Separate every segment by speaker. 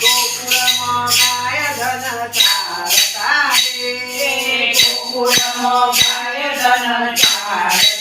Speaker 1: ગોકુળમાં ગાય ધન ચાર તારે
Speaker 2: ગોકુળમાં ગાય ધન ચાર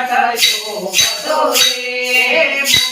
Speaker 1: કશો પદો રે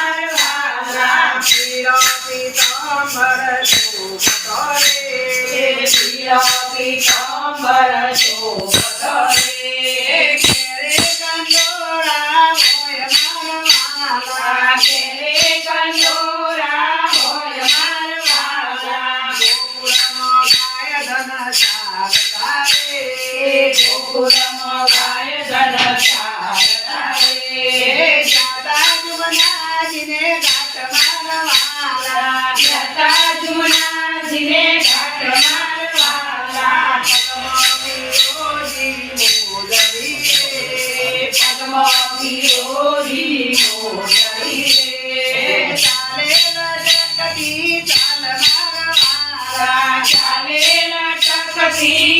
Speaker 1: પીતાંબર શોભ
Speaker 2: કરે શિયા પીતાંબર શોભ see.